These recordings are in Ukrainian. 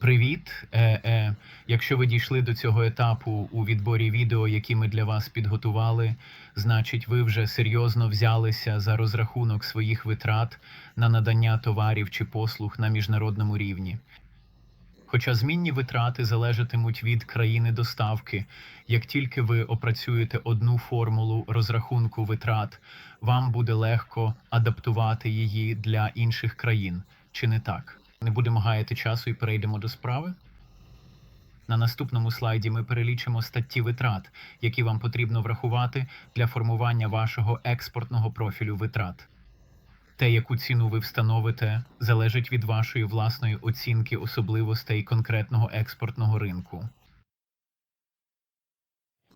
Привіт! Е, е, якщо ви дійшли до цього етапу у відборі відео, які ми для вас підготували, значить ви вже серйозно взялися за розрахунок своїх витрат на надання товарів чи послуг на міжнародному рівні. Хоча змінні витрати залежатимуть від країни доставки, як тільки ви опрацюєте одну формулу розрахунку витрат, вам буде легко адаптувати її для інших країн. Чи не так? Не будемо гаяти часу і перейдемо до справи. На наступному слайді ми перелічимо статті витрат, які вам потрібно врахувати для формування вашого експортного профілю витрат. Те, яку ціну ви встановите, залежить від вашої власної оцінки особливостей конкретного експортного ринку.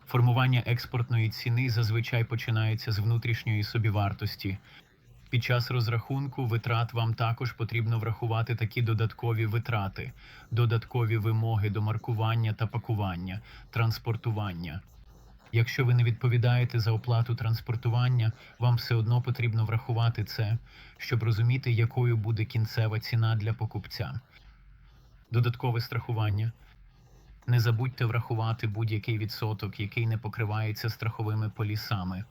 Формування експортної ціни зазвичай починається з внутрішньої собівартості. Під час розрахунку витрат вам також потрібно врахувати такі додаткові витрати, додаткові вимоги до маркування та пакування, транспортування. Якщо ви не відповідаєте за оплату транспортування, вам все одно потрібно врахувати це, щоб розуміти, якою буде кінцева ціна для покупця. Додаткове страхування. Не забудьте врахувати будь-який відсоток, який не покривається страховими полісами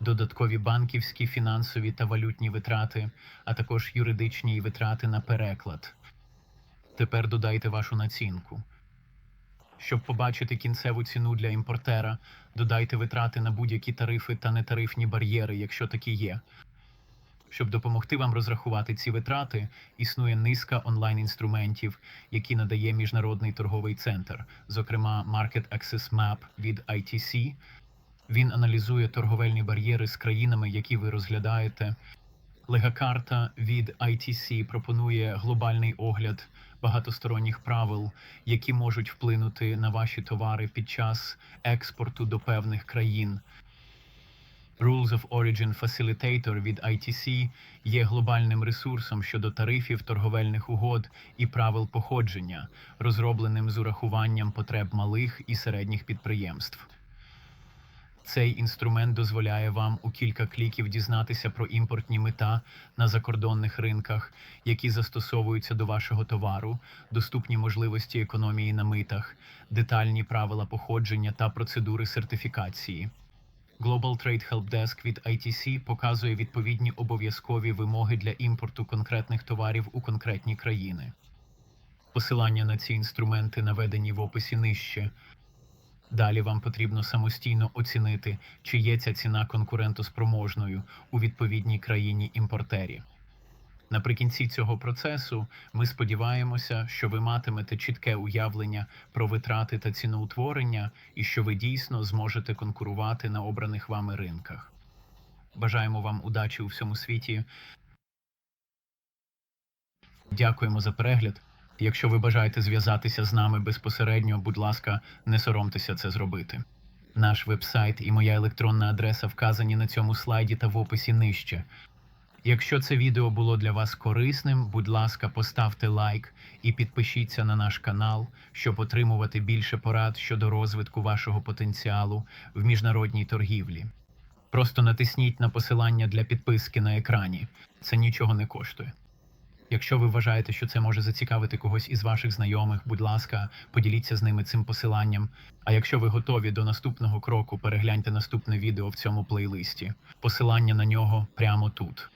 додаткові банківські, фінансові та валютні витрати, а також юридичні витрати на переклад. Тепер додайте вашу націнку. Щоб побачити кінцеву ціну для імпортера, додайте витрати на будь-які тарифи та нетарифні бар'єри, якщо такі є. Щоб допомогти вам розрахувати ці витрати, існує низка онлайн-інструментів, які надає Міжнародний торговий центр, зокрема Market Access Map від ITC, він аналізує торговельні бар'єри з країнами, які ви розглядаєте. Легакарта від ITC пропонує глобальний огляд багатосторонніх правил, які можуть вплинути на ваші товари під час експорту до певних країн. Rules of Origin Facilitator від ITC є глобальним ресурсом щодо тарифів, торговельних угод і правил походження, розробленим з урахуванням потреб малих і середніх підприємств. Цей інструмент дозволяє вам у кілька кліків дізнатися про імпортні мита на закордонних ринках, які застосовуються до вашого товару, доступні можливості економії на митах, детальні правила походження та процедури сертифікації. Global Trade Help Desk від ITC показує відповідні обов'язкові вимоги для імпорту конкретних товарів у конкретні країни. Посилання на ці інструменти наведені в описі нижче. Далі вам потрібно самостійно оцінити, чи є ця ціна конкурентоспроможною у відповідній країні імпортері. Наприкінці цього процесу ми сподіваємося, що ви матимете чітке уявлення про витрати та ціноутворення і що ви дійсно зможете конкурувати на обраних вами ринках. Бажаємо вам удачі у всьому світі. Дякуємо за перегляд. Якщо ви бажаєте зв'язатися з нами безпосередньо, будь ласка, не соромтеся це зробити. Наш вебсайт і моя електронна адреса вказані на цьому слайді та в описі нижче. Якщо це відео було для вас корисним, будь ласка, поставте лайк і підпишіться на наш канал, щоб отримувати більше порад щодо розвитку вашого потенціалу в міжнародній торгівлі. Просто натисніть на посилання для підписки на екрані. Це нічого не коштує. Якщо ви вважаєте, що це може зацікавити когось із ваших знайомих, будь ласка, поділіться з ними цим посиланням. А якщо ви готові до наступного кроку, перегляньте наступне відео в цьому плейлисті. Посилання на нього прямо тут.